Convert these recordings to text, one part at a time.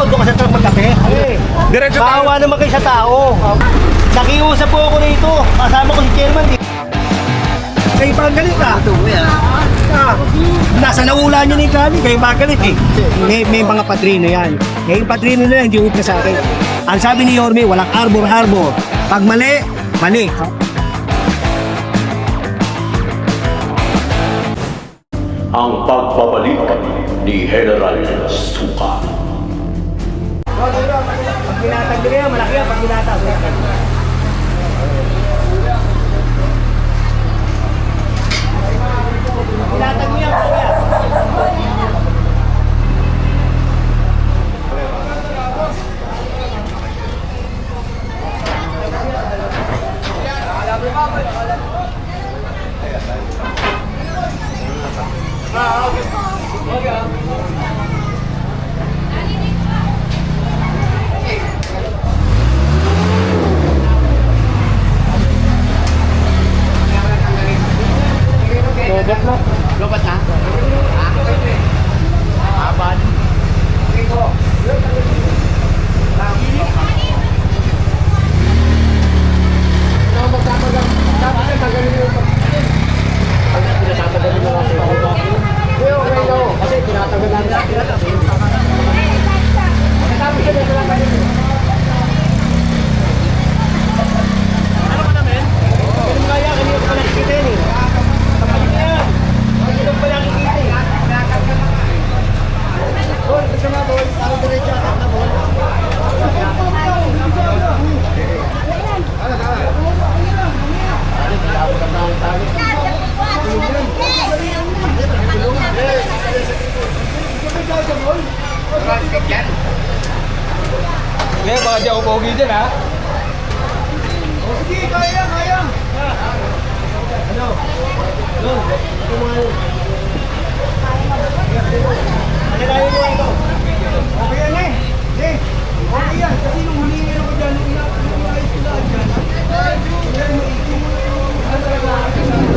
mo, doon ka sa truck magkape. Eh, Diretso tayo. Bawa naman kayo sa tao. Nakiusap po ako rito. Kasama ko si chairman. Di. Kayo pa ang galit ah. Ah, nasa naula niya ni Kali, kayo pa ang galit eh. May, may mga padrino yan. Eh, yung padrino na yan, hindi na sa akin. Ang sabi ni Yorme, walang arbor-arbor. Pag mali, mali. ang pagbabalik ni General Suka. Pag binatag nila malaki yan. Pag binatag. Mo yan, kuya. Ganun kaya, kanina ko pa nakikita yan eh. Kapalin na yan. Kanina ko pa nakikita eh. Bol, gusto nga bol. Parang diretso, atak na bol. Eh, baka di ako pogi dyan ha. Sige, kaya, kaya. Ano? Ano? Yun. Ano tayo mo? Okay yan eh. Eh, okay yan. Kasi nung humingi ako dyan, nung ina- nung ayos ko lahat dyan, kaya mo ikin mo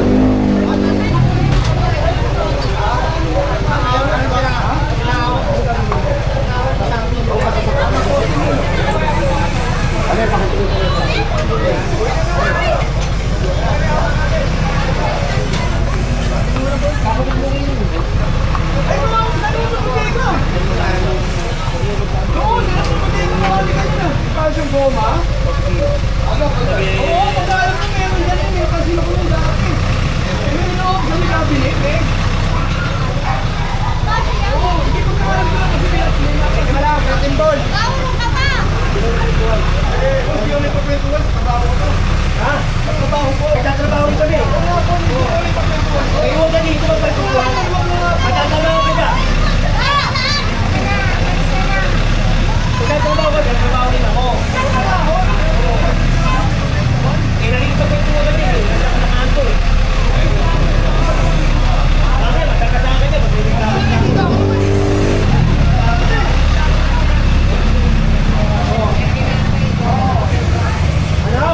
yung ano talaga. Nagtatrabaho rin kami. Eh, huwag ka dito magpagkukuha. Matatrabaho ka dyan. Nagtatrabaho ka, nagtatrabaho rin ako. Eh, nalito pa ito ka din. Nakakaan ko eh. Bakit? Magkakasama ka dyan. Magbibigay ka. Ano?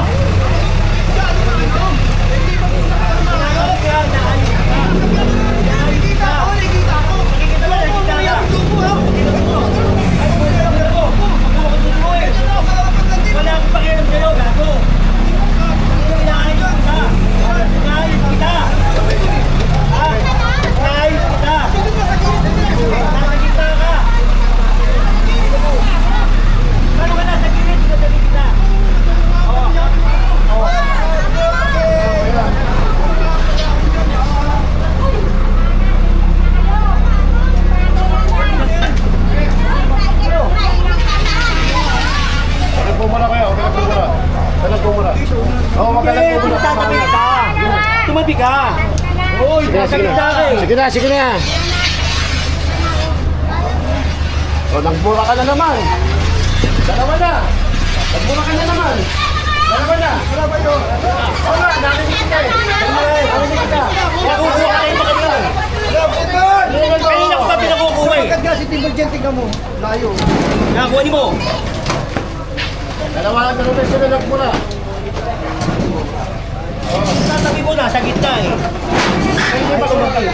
Wala akong pakialam sa'yo, gago. Inaayos kita. Inaayos kita. Ha? Inaayos kita. Nasa gitna ka. Paano ka nasa gilid? Sinadali kita. Oh. Oh. Talag po muna kayo, talag po muna. Talag po muna. Oo, magkalag Hindi, po muna. tatabi ka. Tumabi ka. Ka eh. Sige na, sige na. O, nagbura ka na naman. Dalawa na. Nagbura ka na naman. Dalawa na. Wala ba yun? Wala, narinig kita eh. Narinig kita. Nakukuha ka rin pa kanina. Kanina ko pa pinakukuha eh. nga si Timber Jen, tingnan mo. Layo. Nakakuha ni mo. Dalawa na rin sila nagbura. Tatabi mo, nasa gitna eh. Hindi pa tumabi.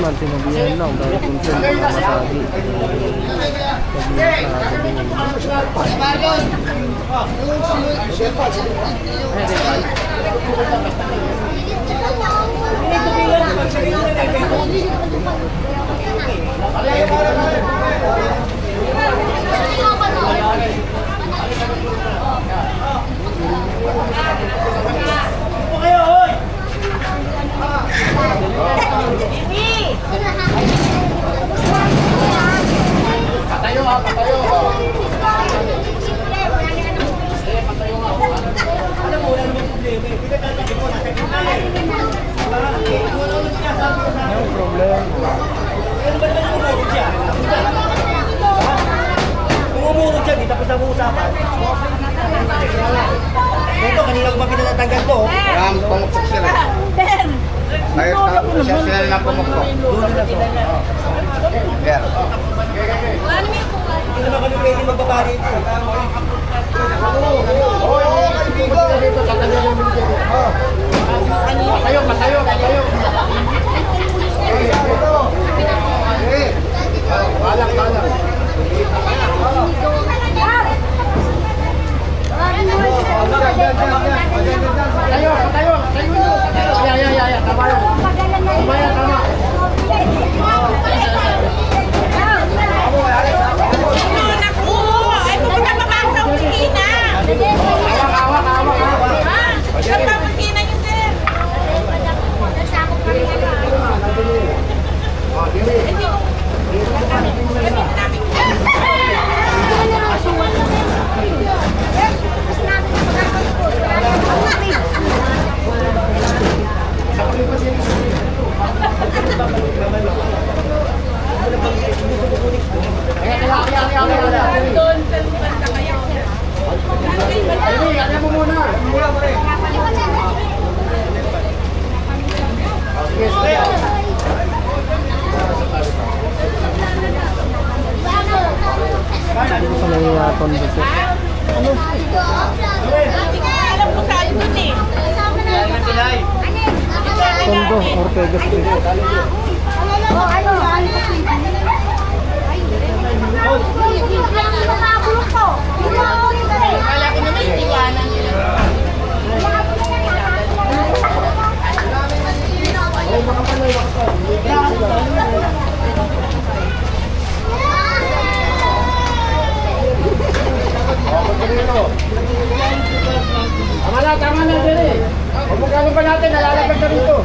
chairman, sinabihan lang dahil kung siya masagi. Ano Thank you. Usapan. Ito, kanina ko pa pinatatanggal to. Ram, pumukpok sila. Tayo, tayo, siya sila lang pumukpok. Dulo na to. Yeah. Hindi naman kami pwede magbaba rito. eh. Patayo, patayo, patayo. Eh, Balak, balak. Patayo, patayo, patayo nyo. Ya, ya, ya, ya, tama yan. Tama yan, tama. Naku! Ay, pupunta pa ba sa opisina? Hawak, hawak, hawak, hawak. Ha? Saan ba opisina niyo, sir? Oh, dili. Kaya, kaya, kaya, kaya, kaya. Doon, sa banda kayo. Dili, ano mo muna. Nangyayapon ba siya? Alam ko saan doon eh. Tondo, Ortega Street. Kala ko naman iwanan nila. Tama na, tama na, Dili. Huwag mo gawin pa natin, nalalagag ka rito.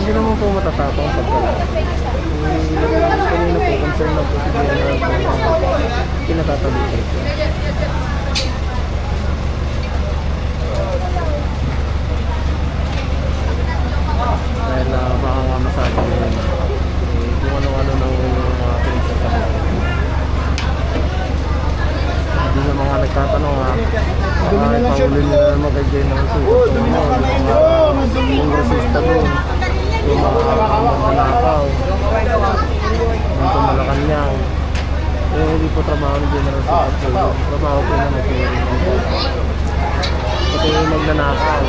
Hindi naman po matatapang pagka. Hmm, kanina po, concern na po si General po. Pinatatabi ko. Dahil uh, baka nga masabi nila na eh, kung ano-ano ng mga pinagsasabi. Hindi na mga nagtatanong ha. Baka ipahuli nila naman kay General Suko. Kung ano, yung mga kongresista doon. Yung Yung sa Malacanang. Eh, hindi po trabaho ni General Suko. Trabaho po na mag-hearing. Pati yung magnanakaw.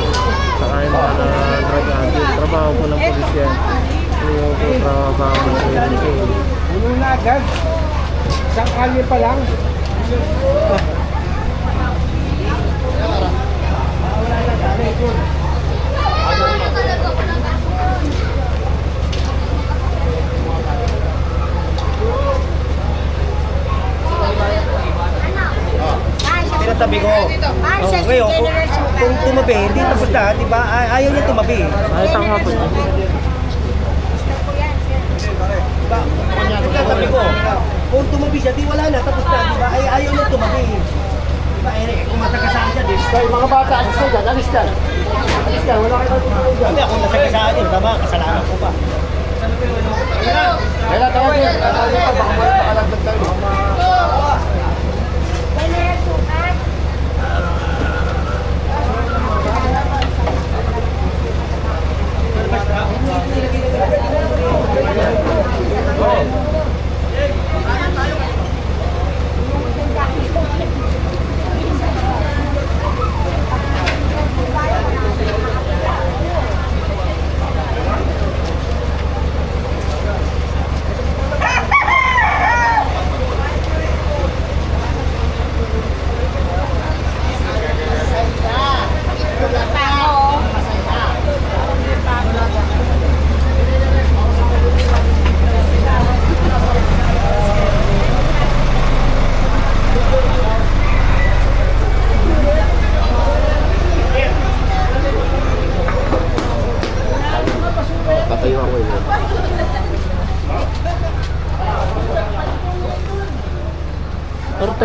Saka yung mga na-drug addict. Trabaho po ng polisya. Yung po trabaho ng hearing. Puno na agad. Isang kalye pa lang. Tinatabi ko. Oh, ngayon, kung, kung tumabi, hindi tapos na, di ba? Ay- Ayaw niya tumabi. Ay, tama po. yun. Diba? Tinatabi ko. Kung tumabi siya, di wala na, tapos na, di ba? Ay, ayaw niya tumabi. Diba? Eh, kung matagasaan siya, di Kaya mga bata, alis ka dyan, alis ka. Alis ka, wala kayo dyan. Sabi ako nasagasaan yun, tama, kasalanan ko pa. Kaya tawagin, tawagin ka, baka may pakalagdag tayo.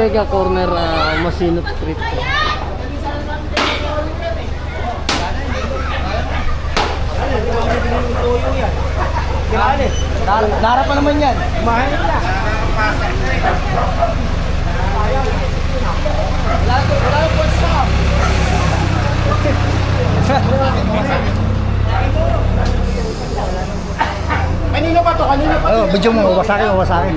Ortega Corner, ah, Masinot Street. Yan eh. Dara pa naman yan. Mahal na. Kanino pa to? Kanino pa Oh, video mo, wasakin, wasakin.